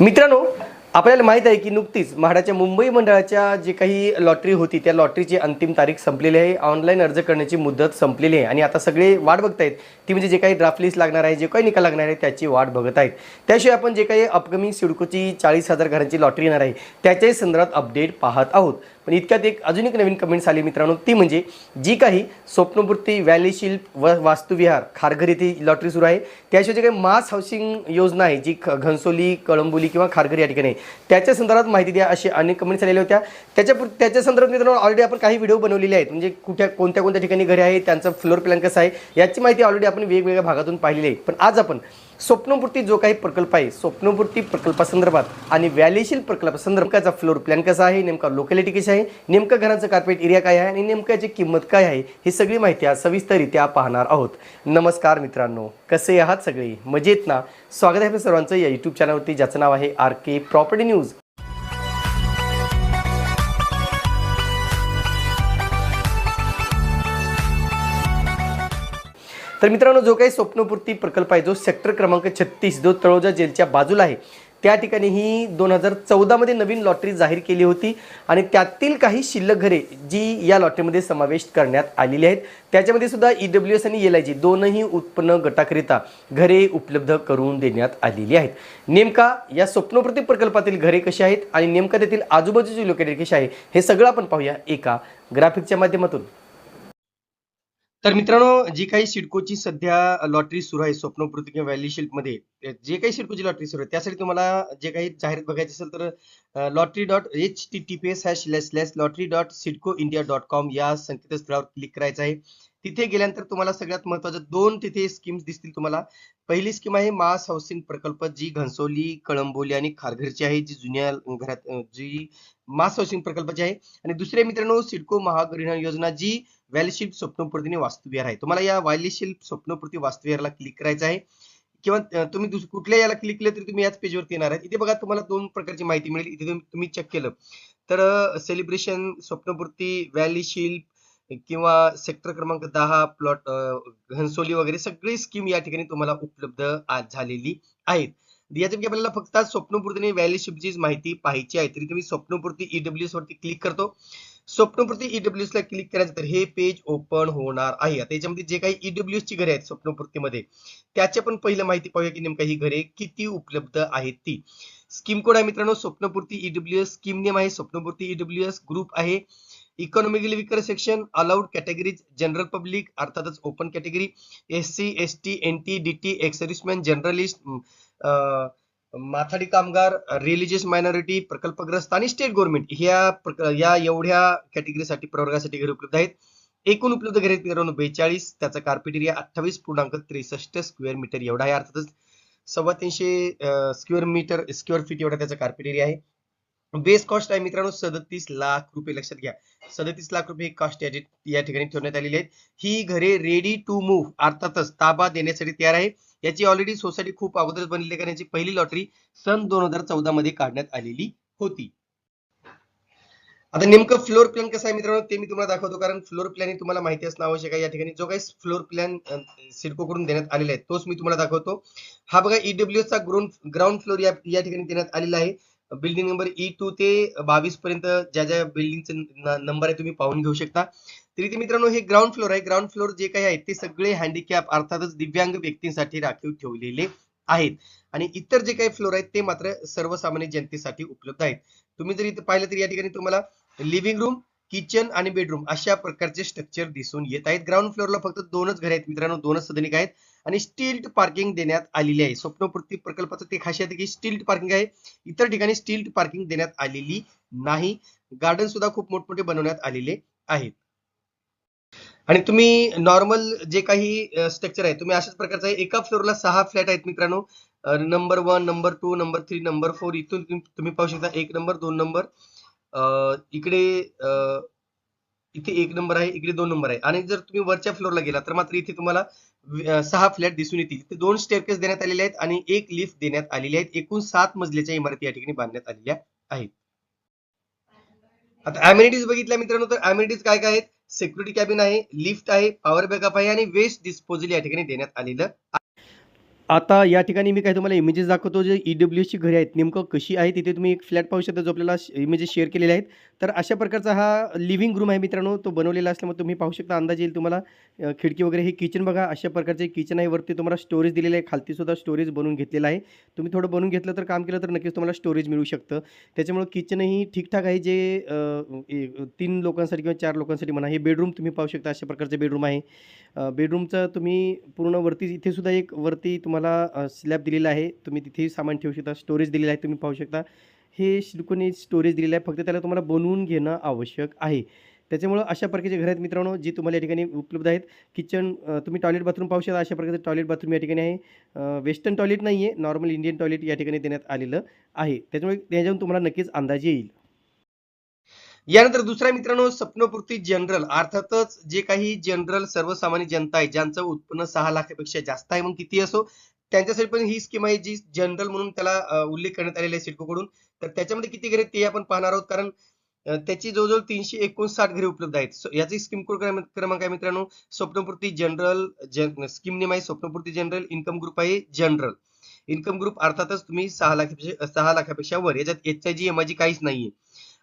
मित्रांनो आपल्याला माहीत आहे की नुकतीच म्हाडाच्या मुंबई मंडळाच्या जे काही लॉटरी होती त्या लॉटरीची अंतिम तारीख संपलेली आहे. ऑनलाईन अर्ज करण्याची मुदत संपलेली आहे. आणि आता सगळे वाट बघतायत. ती म्हणजे जे काही ड्राफ्ट लिस्ट लागणार आहे जे काही निकाल लागणार आहे त्याची वाट बघत आहेत त्याशिवाय आपण जे काही अपकमिंग सिडकोची चाळीस हजार घरांची लॉटरी येणार आहे त्याच्याही संदर्भात अपडेट पाहत आहोत. पण इतक्यात एक अजून एक नवीन कमेंट्स आली मित्रांनो. ती म्हणजे जी काही स्वप्नपूर्ती व्हॅली शिल्प व वास्तुविहार खारघर येथे लॉटरी सुरू आहे. त्याशिवाय जे काही मास हाऊसिंग योजना आहे जी घनसोली कळंबोली किंवा खारघर या ठिकाणी आहे, त्याच्या संदर्भात माहिती द्या अशी अनेक कमेंट्स आलेल्या होत्या. त्याच्या त्याच्या संदर्भात मित्रांनो ऑलरेडी आपण काही व्हिडिओ बनवलेले आहेत. म्हणजे कुठ्या कोणत्या कोणत्या ठिकाणी घरे आहे त्यांचं फ्लोर प्लॅन कसं आहे याची माहिती ऑलरेडी आपण वेगवेगळ्या भागातून पाहिलेली आहे. पण आज आपण स्वप्नपूर्ती जो काही प्रकल्प आहे स्वप्नपूर्ती प्रकल्पासंदर्भात आणि व्हॅलीशील प्रकल्पासंदर्भाचा फ्लोर प्लॅन कसा आहे नेमका लोकॅलिटी कशी आहे नेमकं घराचं कार्पेट एरिया काय आहे आणि नेमकं याची किंमत काय आहे ही सगळी माहिती आज सविस्तररित्या पाहणार आहोत. नमस्कार मित्रांनो कसे आहात सगळे? मजेत ना? स्वागत आहे सर्वांचं या यूट्यूब चॅनलवरती ज्याचं नाव आहे आर के प्रॉपर्टी न्यूज तर मित्रांनो जो काही स्वप्नपूर्ती प्रकल्प आहे जो सेक्टर क्रमांक छत्तीस जो तळोजा जेलच्या बाजूला आहे त्या ठिकाणी ही दोन हजार चौदामध्ये नवीन लॉटरी जाहीर केली होती आणि त्यातील काही शिल्लक घरे जी या लॉटरीमध्ये समावेश करण्यात आलेली आहेत त्याच्यामध्ये सुद्धा ई डब्ल्यू एस आणि एल आय जी दोनही उत्पन्न गटाकरिता घरे उपलब्ध करून देण्यात आलेली आहेत. नेमका या स्वप्नप्रती प्रकल्पातील घरे कशी आहेत आणि नेमका तेथील आजूबाजूची लोकेटेड कशी आहे हे सगळं आपण पाहूया एका ग्राफिकच्या माध्यमातून. तर मित्रांनो जी काही सिडकोची सध्या लॉटरी सुरू आहे स्वप्नपूर्ती किंवा व्हॅली शिल्पमध्ये जे काही सिडकोची लॉटरी सुरू आहे त्यासाठी तुम्हाला जे काही जाहिरात बघायची असेल तर lottery dot H T T P S hash slash slash lottery dot CIDCO India dot com या संकेतस्थळावर क्लिक करायचं आहे. तिथे गेल्यानंतर तुम्हाला सगळ्यात महत्त्वाच्या दोन तिथे स्कीम्स दिसतील तुम्हाला. पहिली स्कीम आहे मास हाऊसिंग प्रकल्प जी घनसोली कळंबोली आणि खारघरची आहे जी जुन्या घरात जी मास हाऊसिंग प्रकल्पाची आहे. आणि दुसरे मित्रांनो सिडको महागृह योजना जी व्हॅलीशिल्प स्वप्नपूर्तीने वास्तुविहार आहे. तुम्हाला या व्हॅलीशिल्प स्वप्नपूर्ती वास्तुविहारला क्लिक करायचं आहे. किंवा तुम्ही कुठल्या याला क्लिक केलं तरी तुम्ही याच पेजवरती येणार आहे. इथे बघा तुम्हाला दोन प्रकारची माहिती मिळेल. इथे तुम्ही- चेक केलं. तर सेलिब्रेशन स्वप्नपूर्ती व्हॅलीशिल्प किंवा सेक्टर क्रमांक दहा प्लॉट घनसोली वगैरे सगळी स्कीम या ठिकाणी तुम्हाला उपलब्ध आज झालेली आहेत. याच्यापैकी आपल्याला फक्त स्वप्नपूर्तीने व्हॅलीशिपची माहिती पाहायची आहे. तरी तुम्ही स्वप्नपूर्ती ईडब्ल्यूएस वरती क्लिक करतो. स्वप्नपूर्ती ईडब्ल्यूएस ला क्लिक करायचं तर हे पेज ओपन होणार आहे. आता याच्यामध्ये जे काही ईडब्ल्यूएस ची घरे आहेत स्वप्नपूर्तीमध्ये त्याच्या पण पहिलं माहिती पाहूया की नेमका ही घरे किती उपलब्ध आहेत ती. स्कीम कोड आहे मित्रांनो Swapnapurti E W S scheme name आहे Swapnapurti E W S group आहे. Economically weaker section allowed categories general public अर्थातच open category S C S T N T D T X generalist journalist माथाडी कामगार religious minority प्रकल्पग्रस्त आणि state government ह्या या एवढ्या कॅटेगरीसाठी प्रवर्गासाठी घरे उपलब्ध आहेत. एकूण उपलब्ध घरे मित्रांनो बेचाळीस त्याचा कार्पेट एरिया अठ्ठावीस पूर्णांक त्रेसष्ट स्क्वेअर मीटर एवढा आहे अर्थातच सव्वा तीनशे स्क्वेअर मीटर स्क्वेअर फीट एवढा त्याचा कार्पेट एरिया आहे. बेस कॉस्ट आहे मित्रांनो सदतीस लाख रुपये. लक्षात घ्या. सदतीस लाख रुपये कॉस्ट या ठिकाणी ठेवण्यात आलेली आहेत. ही घरे रेडी टू मूव्ह अर्थातच ताबा देण्यासाठी तयार आहे. याची ऑलरेडी सोसायटी खूप अगोदरच बनलेली आहे कारण याची पहिली लॉटरी सन दोन हजार चौदा मध्ये काढण्यात आलेली होती. आता नेमकं फ्लोर प्लॅन कसं आहे मित्रांनो ते मी तुम्हाला दाखवतो कारण फ्लोर प्लॅन तुम्हाला माहिती असणं आवश्यक आहे. या ठिकाणी जो काही फ्लोर प्लॅन सिडको कडून देण्यात आलेला आहे तोच मी तुम्हाला दाखवतो. हा बघा ईडब्ल्यू चा ग्राउंड फ्लोर या ठिकाणी देण्यात आलेला आहे. बिल्डिंग नंबर ई टू ते बावीस पर्यंत ज्या ज्या बिल्डिंगचे नंबर आहे तुम्ही पाहून घेऊ शकता. तरी ते मित्रांनो हे ग्राउंड फ्लोर आहे. ग्राउंड फ्लोर जे काही आहेत ते सगळे हँडिकॅप अर्थातच दिव्यांग व्यक्तींसाठी राखीव ठेवलेले आहेत. आणि इतर जे काही फ्लोर आहेत ते मात्र सर्वसामान्य जनतेसाठी उपलब्ध आहेत. तुम्ही जर इथे पाहिलं तर या ठिकाणी तुम्हाला लिव्हिंग रूम किचन आणि बेडरूम अशा प्रकारचे स्ट्रक्चर दिसून येत आहेत. ग्राउंड फ्लोअरला फक्त दोनच घरे आहेत मित्रांनो दोनच सदनिक आहेत. आणि स्टील्ड पार्किंग देण्यात आलेली आहे. स्वप्नपूर्ती प्रकल्पाचं ते खासियत आहे की स्टील्ड पार्किंग आहे. इतर ठिकाणी स्टील्ड पार्किंग देण्यात आलेली नाही. गार्डन सुद्धा खूप मोठमोठे बनवण्यात आलेले आहेत. आणि तुम्ही नॉर्मल जे काही स्ट्रक्चर आहे तुम्ही अशाच प्रकारचं आहे. एका फ्लोअरला सहा फ्लॅट आहेत मित्रांनो. Number one number two number three number four इथून तुम्ही पाहू शकता. एक नंबर दोन नंबर इकडे अं, इथे एक नंबर आहे इकडे दोन नंबर आहे. आणि जर तुम्ही वरच्या फ्लोअरला गेला तर मात्र इथे तुम्हाला सहा फ्लॅट दिसून येतील. इथे दोन स्टेअरकेस देण्यात आलेले आहेत आणि एक लिफ्ट देण्यात आलेली आहेत एकूण सात मजल्याच्या इमारती या ठिकाणी बांधण्यात आलेल्या आहेत. आता अम्युनिटीज बघितल्या मित्रांनो तर अम्युनिटीज काय काय आहेत? सिक्युरिटी कॅबिन आहे लिफ्ट आहे पॉवर बॅकअप आहे आणि वेस्ट डिस्पोजल या ठिकाणी देण्यात आलेलं आता या ठिकाणी मी काय तुम्हाला इमेजेस दाखवतो जे ई डब्ल्यू ची घरे आहेत नेमकं कशी आहे तिथे तुम्ही एक फ्लॅट पाहू शकता जो आपल्याला इमेजेस शेअर केलेले आहेत. तर अशा प्रकारचा हा लिव्हिंग रूम आहे मित्रांनो तो बनवलेला असल्यामुळे तुम्ही पाहू शकता अंदाज येईल तुम्हाला खिडकी वगैरे हे किचन बघा अशा प्रकारचे किचन आहे वरती तुम्हाला स्टोरेज दिलेलं आहे खालतीसुद्धा स्टोरेज बनवून घेतलेलं आहे. तुम्ही थोडं बनवून घेतलं तर काम केलं तर नक्कीच तुम्हाला स्टोरेज मिळू शकतं. त्याच्यामुळे किचनही ठीकठाक आहे जे तीन लोकांसाठी किंवा चार लोकांसाठी म्हणा हे बेडरूम तुम्ही पाहू शकता अशा प्रकारचे बेडरूम आहे. बेडरूमचं तुम्ही पूर्ण वरती इथे सुद्धा एक वरती तुम्हाला स्लॅब दिलेला आहे. तुम्ही तिथेही सामान ठेवू शकता स्टोरेज दिलेला आहे तुम्ही पाहू शकता. हे सिलिकोनी स्टोरेज दिलेलं आहे. फक्त त्याला तुम्हाला बनवून घेणं आवश्यक आहे. त्याच्यामुळं अशा प्रकारचे घर आहेत मित्रांनो जी तुम्हाला या ठिकाणी उपलब्ध आहेत. किचन तुम्ही टॉयलेट बाथरूम पाहू शकता. अशा प्रकारचं टॉयलेट बाथरूम या ठिकाणी आहे. वेस्टर्न टॉयलेट नाही आहे नॉर्मल इंडियन टॉयलेट या ठिकाणी देण्यात आलेलं आहे. त्याच्यामुळे त्याच्यावरून तुम्हाला नक्कीच अंदाज येईल. यानंतर दुसऱ्या मित्रांनो स्वप्नपूर्ती जनरल अर्थातच जे काही जनरल सर्वसामान्य जनता आहे ज्यांचं उत्पन्न सहा लाखापेक्षा जास्त आहे मग किती असो त्यांच्यासाठी पण ही स्कीम आहे जी जनरल म्हणून त्याला उल्लेख करण्यात आलेला आहे सिडकोकडून. तर त्याच्यामध्ये किती घरे आहेत ते आपण पाहणार आहोत. कारण त्याची जवळजवळ तीनशे एकोणसाठ घरे उपलब्ध आहेत. याची स्कीम कोड क्रमांक क्रमांक आहे मित्रांनो. स्वप्नपूर्ती जनरल स्कीम नेम आहे स्वप्नपूर्ती जनरल इन्कम ग्रुप आहे जनरल इन्कम ग्रुप अर्थातच तुम्ही सहा लाखापेक्षा सहा लाखापेक्षा वर. याच्यात H I G M I G काहीच नाहीये.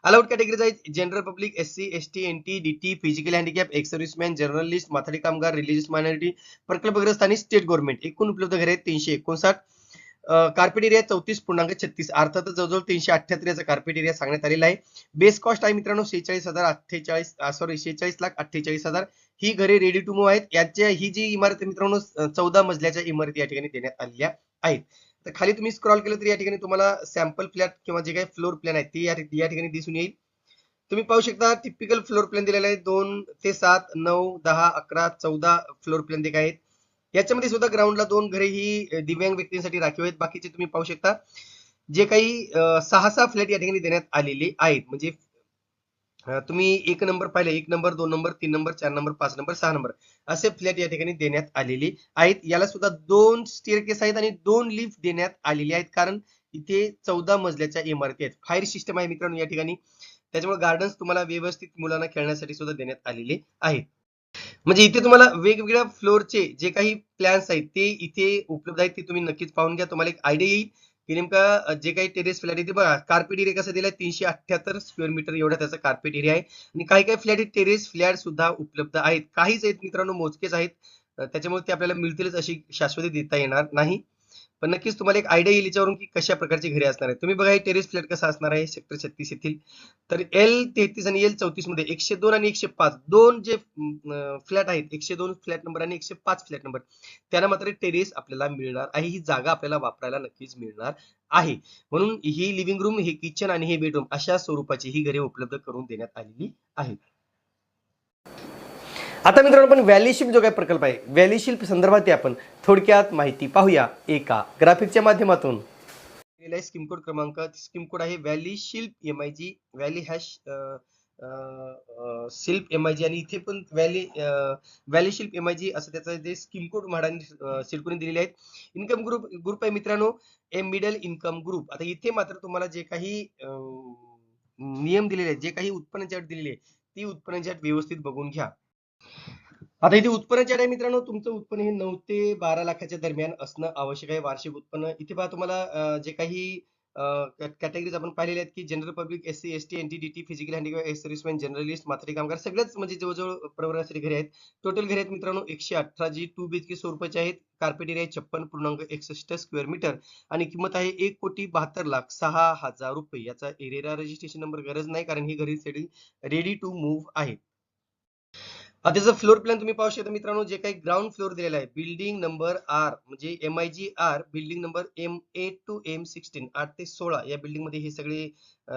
अलाउड कॅटेगरीज आहेत general public S C S T N T D T physical handicap X serviceman journalist माथाडी कामगार रिलिजियस मायनॉरिटी प्रकल्पग्रस्त आणि स्टेट गव्हर्नमेंट एकूण उपलब्ध घरे आहेत तीनशे एकोणसाठ. कार्पेट एरिया चौतीस पूर्णांक छत्तीस. अर्थातच जवळजवळ तीनशे अठ्ठ्याहत्तर याचा कार्पेट एरिया सांगण्यात आलेला आहे. बेस कॉस्ट आहे मित्रांनो शेहेचाळीस हजार अठ्ठेचाळीस सॉरी शेहेचाळीस लाख अठ्ठेचाळीस हजार. ही घरे रेडी टू मूव्ह आहेत. याच्या ही जी इमारत मित्रांनो चौदा मजल्याच्या इमारती या ठिकाणी देण्यात आलेल्या आहेत. तर खाली तुम्ही स्क्रॉल केलं तर या ठिकाणी तुम्हाला सॅम्पल फ्लॅट किंवा जे काही फ्लोर प्लॅन आहेत ते या ठिकाणी दिसून येईल. तुम्ही पाहू शकता टिपिकल फ्लोर प्लॅन दिलेला आहे दोन ते सात नऊ दहा अकरा चौदा फ्लोर प्लॅन दिले आहेत. याच्यामध्ये सुद्धा ग्राउंडला दोन घरे ही दिव्यांग व्यक्तींसाठी राखीव आहेत. बाकीचे तुम्ही पाहू शकता. जे काही सहा सहा फ्लॅट या ठिकाणी देण्यात आलेले आहेत. म्हणजे तुम्ही एक नंबर पाहिले एक नंबर दोन नंबर तीन नंबर चार नंबर पाच नंबर सहा नंबर असे फ्लॅट या ठिकाणी देण्यात आलेले आहेत. याला सुद्धा दोन स्टेअरकेस आहेत आणि दोन लिफ्ट देण्यात आलेले आहेत. कारण इथे चौदा मजल्याच्या इमारती आहेत. फायर सिस्टम आहे मित्रांनो या ठिकाणी. त्याच्यामुळे गार्डन्स तुम्हाला व्यवस्थित मुलांना खेळण्यासाठी सुद्धा देण्यात आलेले आहेत. म्हणजे इथे तुम्हाला वेगवेगळ्या फ्लोरचे जे काही प्लॅन्स आहेत ते इथे उपलब्ध आहेत ते तुम्ही नक्कीच पाहून घ्या. तुम्हाला एक आयडिया येईल. की नेमकं जे काही टेरेस फ्लॅट आहे ते बघा कार्पेट एरिया कसा दिलाय? तीनशे अठ्ठ्याहत्तर स्क्वेअर मीटर एवढा त्याचा कार्पेट एरिया आहे. आणि काही काही फ्लॅट टेरेस फ्लॅट सुद्धा उपलब्ध आहेत. काहीच आहेत मित्रांनो मोजकेच आहेत. त्याच्यामुळे ते आपल्याला मिळतीलच अशी शाश्वती देता येणार नाही. पण नक्कीच तुम्हाला एक आयडिया येईल याच्यावरून की कशा प्रकारची घरे असणार आहे तुम्ही बघा हे टेरेस फ्लॅट कसा असणार आहे सेक्टर छत्तीस येथील. तर एल तेहतीस आणि एल चौतीसमध्ये एकशे दोन आणि एकशे पाच दोन जे फ्लॅट आहेत एकशे दोन फ्लॅट नंबर आणि एकशे पाच फ्लॅट नंबर त्यांना मात्र टेरेस आपल्याला मिळणार आहे ही जागा आपल्याला वापरायला नक्कीच मिळणार आहे. म्हणून ही लिव्हिंग रूम हे किचन आणि हे बेडरूम अशा स्वरूपाची ही घरे उपलब्ध करून देण्यात आलेली आहेत. आता मित्रांनो आपण व्हॅलीशिप जो काही प्रकल्प आहे व्हॅलीशिल्प संदर्भात आपण थोडक्यात माहिती पाहूया एका ग्राफिकच्या माध्यमातून. स्कीम कोड क्रमांक स्कीम कोड आहे valley Shilp M I G valley hash Shilp M I G आणि इथे पण valley valley Shilp M I G असं त्याचं जे स्कीम कोड म्हाडाने सिडकोने दिलेले आहेत. इन्कम ग्रुप ग्रुप आहे मित्रांनो ए मिडल इन्कम ग्रुप आता इथे मात्र तुम्हाला जे काही नियम दिलेले आहेत जे काही उत्पन्नाची अट दिलेली आहे ती उत्पन्नाची अट व्यवस्थित बघून घ्या. आता इथे उत्पन्नाची आहे मित्रांनो. तुमचं उत्पन्न हे नऊ ते बारा लाखाच्या दरम्यान असणं आवश्यक आहे. वार्षिक उत्पन्न. इथे पहा तुम्हाला अं, जे काही कॅटेगरीज आपण पाहिलेले आहेत की general public S C S T N T D T physical handicap ex serviceman journalist माथाडी कामगार सगळ्याच म्हणजे जवळजवळ प्रवर्गासाठी घरे आहेत. टोटल घरे आहेत मित्रांनो एकशे अठरा जी टू बीएचके स्वरूपाचे आहेत. कार्पेट एरिया छप्पन पूर्णांक एकसष्ट स्क्वेअर मीटर आणि किंमत आहे एक कोटी बहात्तर लाख सहा हजार रुपये. याचा एरेरा रजिस्ट्रेशन नंबर गरज नाही कारण ही घरी रेडी टू मूव्ह आहेत त्याचं फ्लोर प्लॅन तुम्ही पाहू शकता मित्रांनो जे काही ग्राउंड फ्लोर दिलेला आहे बिल्डिंग नंबर आर म्हणजे M I G R building number M eight to M sixteen आठ ते सोळा या बिल्डिंगमध्ये हे सगळे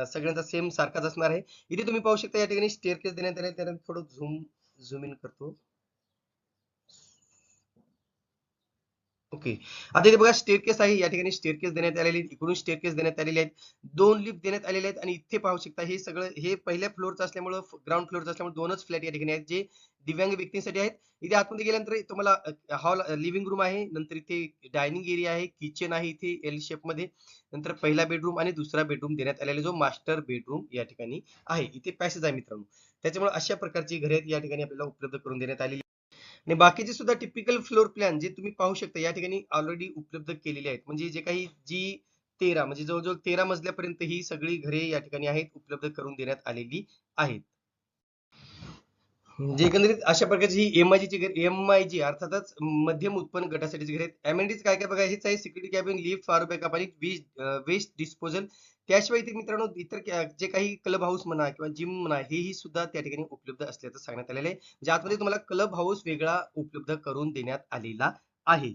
सगळ्यांचा सेम सारखाच असणार आहे. इथे तुम्ही पाहू शकता या ठिकाणी स्टेअरकेस देण्यात आले त्यानंतर थोडं झूम झूम इन करतो. ओके आता इथे बघा स्टेअरकेस आहे. या ठिकाणी स्टेअरकेस देण्यात आलेली इकडून स्टेअरकेस देण्यात आलेले आहेत. दोन लिफ्ट देण्यात आलेले आहेत आणि इथे पाहू शकता हे सगळं हे पहिल्या फ्लोअरचं असल्यामुळं ग्राउंड फ्लोअरचं असल्यामुळे दोनच फ्लॅट या ठिकाणी आहेत जे दिव्यांग व्यक्तींसाठी आहेत. इथे आतमध्ये गेल्यानंतर तुम्हाला हॉल लिव्हिंग रूम आहे. नंतर इथे डायनिंग एरिया आहे. किचन आहे इथे एल शेपमध्ये. नंतर पहिला बेडरूम आणि दुसरा बेडरूम देण्यात आलेला जो मास्टर बेडरूम या ठिकाणी आहे. इथे पॅसेज आहे मित्रांनो. त्याच्यामुळे अशा प्रकारची घरे आहेत या ठिकाणी आपल्याला उपलब्ध करून देण्यात आलेली आणि बाकीचे सुद्धा टिपिकल फ्लोर प्लॅन जे तुम्ही पाहू शकता या ठिकाणी ऑलरेडी उपलब्ध केलेले आहेत. म्हणजे जे काही जी तेरा म्हणजे जवळजवळ तेरा मजल्यापर्यंत ही सगळी घरे या ठिकाणी आहेत उपलब्ध करून देण्यात आलेली आहेत. म्हणजे एकंदरीत अशा प्रकारची ही M I G M I G अर्थातच मध्यम उत्पन्न गटासाठीची घर आहेत. एमएनडीज काय काय बघा हेच आहे सिक्युरिटी कॅबिन लिफ्ट फार बॅकअप आणि वेस्ट डिस्पोजल त्याशिवाय इथे मित्रांनो इतर जे काही क्लब हाऊस म्हणा किंवा जिम म्हणा हेही सुद्धा त्या ठिकाणी उपलब्ध असल्याचं सांगण्यात आलेलं आहे. ज्यामध्ये तुम्हाला क्लब हाऊस वेगळा उपलब्ध करून देण्यात आलेला आहे.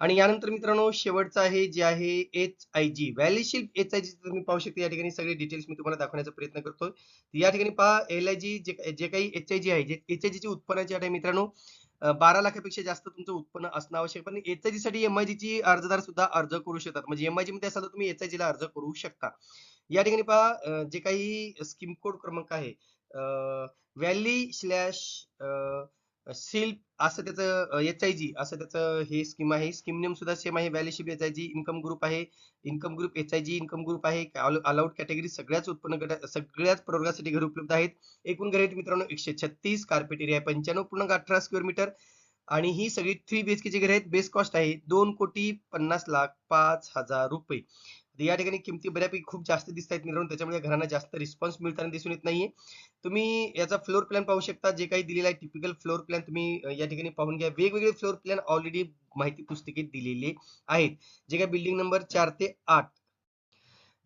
आणि यानंतर मित्रांनो शेवटचं आहे जे आहे एच आय जी व्हॅलीशील एच आय जी तुम्ही पाहू शकता. या ठिकाणी सगळे डिटेल्स मी तुम्हाला दाखवण्याचा प्रयत्न करतोय. या ठिकाणी पहा एल आय जी जे जे काही एच आय जी आहे जे एच आय जी ची उत्पन्नाची अट आहे मित्रांनो बारा लाखापेक्षा जास्त तुमचं उत्पन्न असणं आवश्यक पण एच आय जी साठी एम आय जी ची अर्जदार सुद्धा अर्ज करू शकतात. म्हणजे एम आय जी मध्ये असाल तर तुम्ही एच आय जी ला अर्ज करू शकता. या ठिकाणी पहा जे काही स्कीम कोड क्रमांक आहे व्हॅली स्लॅश सिल्प असं त्याचं एच आय जी असं त्याचं हे स्कीम आहे. स्कीम नेम सुद्धा सेम आहे. व्हॅलीशिप H I G income group आहे. Income group H I G income group आहे. अलाउड कॅटेगरी सगळ्याच उत्पन्न गट सगळ्याच प्रवर्गासाठी घर उपलब्ध आहेत. एकूण घर आहेत मित्रांनो एकशे छत्तीस. कार्पेट एरिया आहे पंच्याण्णव पूर्णांक अठरा स्क्वेअर मीटर आणि ही सगळी थ्री बी एस के ची घर आहेत. बेस कॉस्ट आहे दोन कोटी पन्नास लाख पाच हजार रुपये. तर या ठिकाणी किमती बऱ्यापैकी खूप जास्त दिसत आहेत मित्रांनो. त्याच्यामुळे घरांना जास्त रिस्पॉन्स मिळताना दिसून येत नाहीये. तुम्ही याचा फ्लोर प्लॅन पाहू शकता. जे काही दिलेला आहे टिपिकल फ्लोर प्लॅन तुम्ही या ठिकाणी पाहून घ्या. वेगवेगळे फ्लोर प्लॅन ऑलरेडी माहिती पुस्तिकेत दिलेले आहेत. जे काही बिल्डिंग नंबर चार ते आठ.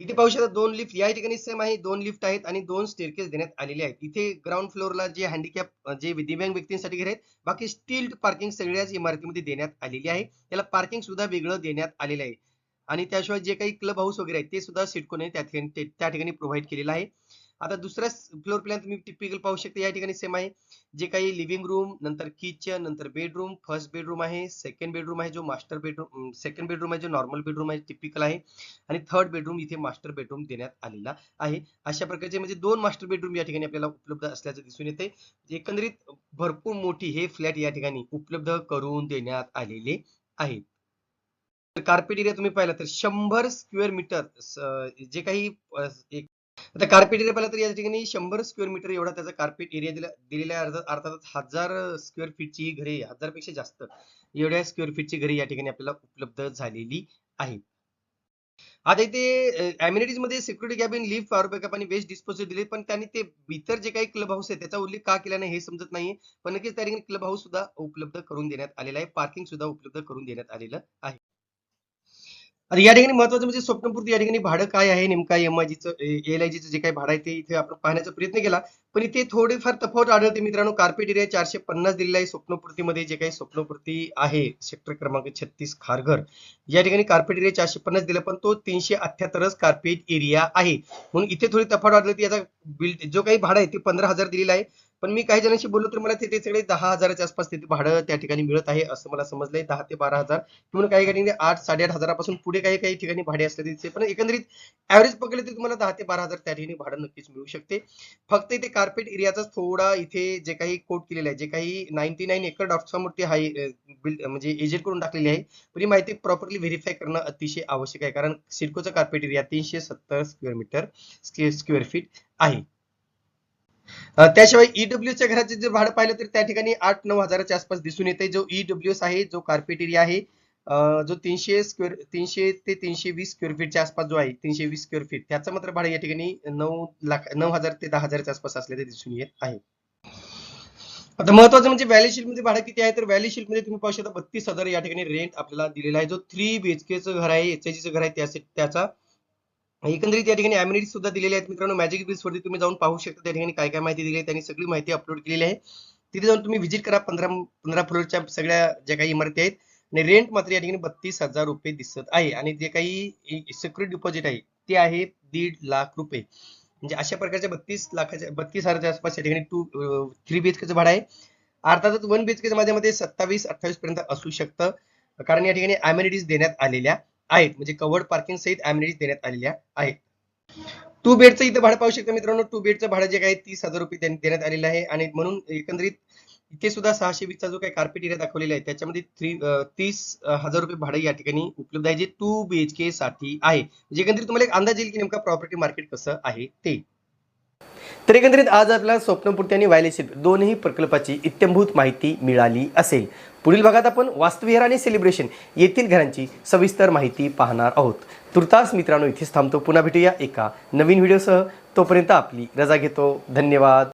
इथे पाहू शकता दोन लिफ्ट या ठिकाणी सेम आहे. दोन लिफ्ट आहेत आणि दोन स्टेअरकेस देण्यात आलेले आहेत. इथे ग्राउंड फ्लोअरला जे हँडिकॅप जे दिव्यांग व्यक्तींसाठी घर आहेत बाकी स्टील पार्किंग सगळ्याच इमारतीमध्ये देण्यात आलेली आहे. त्याला पार्किंग सुद्धा वेगळं देण्यात आलेलं आहे. आणि त्याशिवाय जे काही क्लब हाऊस वगैरे आहेत ते सुद्धा सिडकोने त्या ठिकाणी त्या ठिकाणी प्रोव्हाइड केलेलं आहे. आता दुसरा फ्लोर प्लॅन तुम्ही टिपिकल पाहू शकता या ठिकाणी सेम आहे. जे काही लिव्हिंग रूम नंतर किचन नंतर बेडरूम फर्स्ट बेडरूम आहे सेकंड बेडरूम आहे जो मास्टर बेडरूम सेकंड बेडरूम आहे जो नॉर्मल बेडरूम आहे टिपिकल आहे. आणि थर्ड बेडरूम इथे मास्टर बेडरूम देण्यात आलेला आहे. अशा प्रकारचे म्हणजे दोन मास्टर बेडरूम या ठिकाणी आपल्याला उपलब्ध असल्याचं दिसून येते एकंदरीत भरपूर मोठी हे फ्लॅट या ठिकाणी उपलब्ध करून देण्यात आलेले आहेत कार्पेट एरिया तुम्ही पाहिला तर शंभर स्क्वेअर मीटर जे काही एक आता कार्पेट एरिया पाहिला तर या ठिकाणी शंभर स्क्वेअर मीटर एवढा त्याचा कार्पेट एरिया दिला दिलेला अर्थात हजार स्क्वेअर फीटची घरे हजारपेक्षा जास्त एवढ्या स्क्वेअर फीटची घरे या ठिकाणी आपल्याला उपलब्ध झालेली आहे आता इथे अम्युनिटीजमध्ये security cabin lift power backup आणि वेस्ट डिस्पोजल दिले पण त्यांनी ते इतर जे काही क्लब हाऊस आहे त्याचा उल्लेख का केला नाही हे समजत नाहीये. पण नक्कीच त्या ठिकाणी क्लब हाऊस सुद्धा उपलब्ध करून देण्यात आलेला आहे पार्किंग सुद्धा उपलब्ध करून देण्यात आलेलं आहे. आता या ठिकाणी महत्वाचं म्हणजे स्वप्नपूर्ती या ठिकाणी भाडं काय आहे नेमका एम आय जीचं एल आय जीचं जे काही भाडं आहे ते इथे आपण पाहण्याचा प्रयत्न केला. पण इथे थोडेफार तफावत आढळते मित्रांनो कार्पेट एरिया चारशे पन्नास दिलेला आहे स्वप्नपूर्तीमध्ये जे काही स्वप्नपूर्ती आहे सेक्टर क्रमांक छत्तीस खारघर. या ठिकाणी कार्पेट एरिया चारशे पन्नास दिला पण तो तीनशे अठ्ठ्याहत्तरच कार्पेट एरिया आहे. म्हणून इथे थोडी तफावत आढळते. याचा बिल जो काही भाडं आहे ते पंधरा हजार दिलेला आहे. पण मी काही जणांशी बोललो तर मला तिथे सगळे दहा हजाराच्या आसपास तिथे भाडं त्या ठिकाणी मिळत आहे असं मला समजलंय. दहा ते बारा हजार किंवा काही ठिकाणी आठ साडेआठ हजारापासून पुढे काही काही ठिकाणी भाडे असले तिथे पण एकंदरीत ऍव्हरेज पकडले तर तुम्हाला दहा ते बारा हजार त्या ठिकाणी भाडं नक्कीच मिळू शकते. फक्त इथे कार्पेट एरियाचा थोडा इथे जे काही कोट केलेलं आहे जे काही नाईन्टी नाईन एकर डॉक्टरमूर्ती हाय म्हणजे एजंट करून टाकलेली आहे पण ही माहिती प्रॉपरली व्हेरीफाय करणं अतिशय आवश्यक आहे कारण सिडकोचा कार्पेट एरिया तीनशे सत्तर स्क्वेअर मीटर स्क्वेअर फीट आहे. त्याशिवाय ईडब्ल्यूच्या घराचे जर भाडं पाहिलं तर त्या ठिकाणी आठ नऊ हजाराच्या आसपास दिसून येते जो ईडब्ल्यूएस आहे जो कार्पेट एरिया आहे जो तीनशे स्क्वेअर तीनशे ते तीनशे वीस स्क्वेअर फीटच्या आसपास जो आहे तीनशे वीस स्क्वेअर फीट त्याचं मात्र भाडं या ठिकाणी नऊ लाख नऊ हजार ते दहा हजारच्या आसपास असल्याचे दिसून येत आहे. आता महत्वाचं म्हणजे व्हॅली शिल्डमध्ये भाडं किती आहे? तर व्हॅली शिल्डमध्ये तुम्ही पाहू शकता बत्तीस हजार या ठिकाणी रेंट आपल्याला दिलेला आहे. जो थ्री बीएचकेचं घर आहे एचआयजीचं घर आहे त्याचा एकंदरीत या ठिकाणी अम्युनिटी सुद्धा दिलेल्या आहेत मित्रांनो. मॅजिक बिल्स वरती तुम्ही जाऊन पाहू शकता. त्या ठिकाणी काय काय माहिती दिली आहे त्यांनी सगळी माहिती अपलोड केलेली आहे. तिथे जाऊन तुम्ही व्हिजिट करा. पंधरा पंधरा फ्लोअरच्या सगळ्या ज्या काही इमारती आहेत आणि रेंट मात्र या ठिकाणी बत्तीस हजार रुपये दिसत आहे. आणि जे काही सिक्युरिटी डिपॉझिट आहे ते आहे दीड लाख रुपये. म्हणजे अशा प्रकारच्या बत्तीस लाखाच्या बत्तीस हजाराच्या आसपास या ठिकाणी टू थ्री बीएचकेचं भाडं आहे. अर्थातच वन बीएचकेच्या मध्ये सत्तावीस अठ्ठावीस पर्यंत असू शकतं. कारण या ठिकाणी अमेनिटीज देण्यात आलेल्या आहेत. म्हणजे कवर्ड पार्किंग सहित अम्युनिटीज देण्यात आलेल्या आहेत. टू बेडचं इथं भाडं पाहू शकता मित्रांनो. टू बेडचं भाडं जे काही तीस हजार रुपये देण्यात आलेलं आहे. आणि म्हणून एकंदरीत इथे सुद्धा सहाशे वीसचा जो काही कार्पेट एरिया दाखवलेला आहे त्याच्यामध्ये थ्री तीस हजार रुपये भाडं या ठिकाणी उपलब्ध आहे जे टू बी एच के साठी आहे. म्हणजे एकंदरीत तुम्हाला एक अंदाज येईल की नेमका प्रॉपर्टी मार्केट कसं आहे ते. तर एकंदरीत आज आपल्याला स्वप्नपूर्ती आणि वायलेशिप दोनही प्रकल्पाची इत्यंभूत माहिती मिळाली असेल. पुढील भागात आपण वास्तुविहार आणि सेलिब्रेशन येथील घरांची सविस्तर माहिती पाहणार आहोत. तुर्तास मित्रांनो इथेच थांबतो. पुन्हा भेटूया एका नवीन व्हिडिओसह. तोपर्यंत आपली रजा घेतो. धन्यवाद.